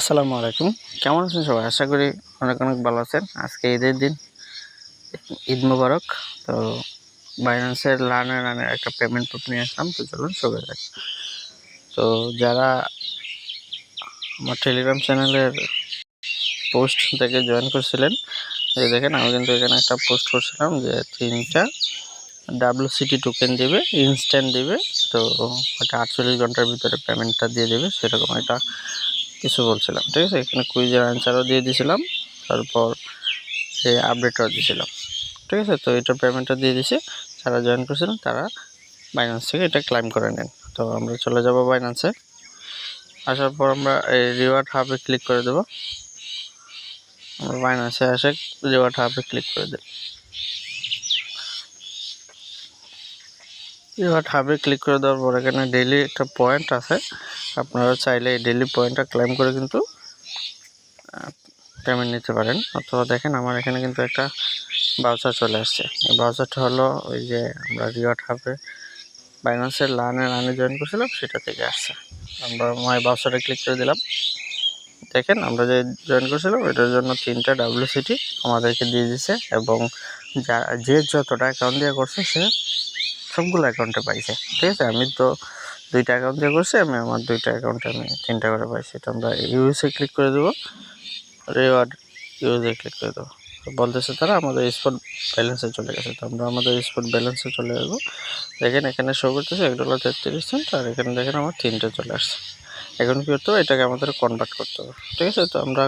আসসালামু আলাইকুম। কেমন আছেন সবাই? আশা করি অনেক অনেক ভালো আছেন। আজকে ঈদের দিন, ঈদ মুবারক। তো বাইন্যান্সের লার্নে রানের একটা পেমেন্ট প্রুফ নিয়ে আসলাম। তো চলুন করা যাক তো যারা আমার টেলিগ্রাম চ্যানেলের পোস্ট থেকে জয়েন করছিলেন, এই দেখেন, আমি কিন্তু এখানে একটা পোস্ট করছিলাম যে তিনটা ডাব্লিউসিটি টোকেন দেবে ইনস্ট্যান্ট দেবে। তো ওটা আটচল্লিশ ঘণ্টার ভিতরে পেমেন্টটা দিয়ে দেবে। সেরকম একটা কিছু বলছিলাম, ঠিক আছে? এখানে কুইজের অ্যান্সারও দিয়ে দিয়েছিলাম তারপর এই আপডেটও দিয়েছিলাম ঠিক আছে? তো এটার পেমেন্টটা দিয়ে দিছি, যারা জয়েন করেছিলেন তারা বাইন্যান্স থেকে এটা ক্লাইম করে নেন। তো আমরা চলে যাব বাইন্যান্সে আসার পর আমরা এই রিওয়ার্ড হাবে ক্লিক করে দেব। আমরা বাইন্যান্সে এসে রিওয়ার্ড হাবে ক্লিক করে দেব। রিওয়ার্ড হাবে ক্লিক করে দেওয়ার পর এখানে ডেইলি একটা পয়েন্ট আছে। আপনারা চাইলে এই ডেইলি পয়েন্টটা ক্লেম করে কিন্তু পেমেন্ট নিতে পারেন। অথবা দেখেন আমার এখানে কিন্তু একটা বাউচার চলে আসছে। এই বাউচারটা হলো ওই যে আমরা রিওয়ার্ড হাবে বাইন্যান্সের লানে লানে জয়েন করছিলাম, সেটা থেকে আসছে। আমরা মাই বাউচারে ক্লিক করে দিলাম। দেখেন আমরা যে জয়েন করছিলাম, এটার জন্য তিনটা ডাব্লিউসিটি আমাদেরকে দিয়ে দিছে এবং যা, যে যতটা অ্যাকাউন্ট দিয়ে করছে, সে সবগুলো অ্যাকাউন্টে পাইছে। ঠিক আছে? আমি তো দুইটা অ্যাকাউন্ট দিয়ে করছি, আমি আমার দুইটা অ্যাকাউন্টে আমি তিনটা করে পাইছি। তো আমরা ইউএসএ ক্লিক করে দেবো। রিওয়ার্ড ইউএসএ ক্লিক করে দেবো। বলতেছে তারা আমাদের স্পট ব্যালেন্সে চলে গেছে। তো আমরা আমাদের স্পট ব্যালেন্সে চলে যাব। দেখেন এখানে শো করতেছে এক ডলার তেত্রিশ সেন্ট আর এখানে দেখেন আমার তিনটে চলে আসছে। এখন কী করতে হবে? এটাকে আমাদের কনভার্ট করতে হবে। ঠিক আছে? তো আমরা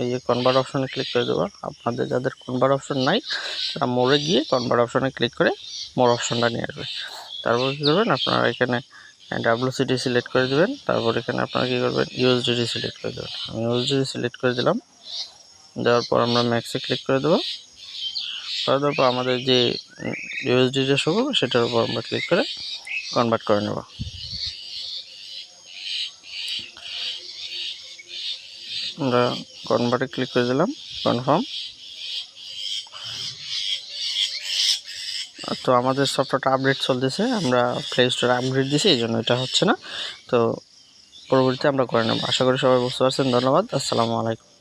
এই কনভার্ট অপশনে ক্লিক করে দেবো। আপনাদের যাদের কনভার্ট অপশন নাই, তারা মোড়ে গিয়ে কনভার্ট অপশনে ক্লিক করে মোর অপশনটা নিয়ে আসবে। তারপর কী করবেন? আপনারা এখানে ডাব্লিউসিটি সিলেক্ট করে দেবেন। তারপর এখানে আপনারা কী করবেন? ইউএসডিটি সিলেক্ট করে দেবেন। আমি ইউএসডিটি সিলেক্ট করে দিলাম। দেওয়ার পর আমরা ম্যাক্সে ক্লিক করে দেবো। করে দেওয়ার পর আমাদের যে ইউএসডিটা শো করবে, সেটার উপর আমরা ক্লিক করে কনভার্ট করে নেব। আমরা কনভার্টে ক্লিক করে দিলাম কনফার্ম তো আমাদের সফটওয়্যারটা আপডেট চলতেছে, আমরা প্লে স্টোরে আপডেট দিছি, এই জন্য এটা হচ্ছে না। তো পরবর্তীতে আমরা করে নেব। আশা করি সবাই বুঝতে পারছেন। ধন্যবাদ। আসসালামু আলাইকুম।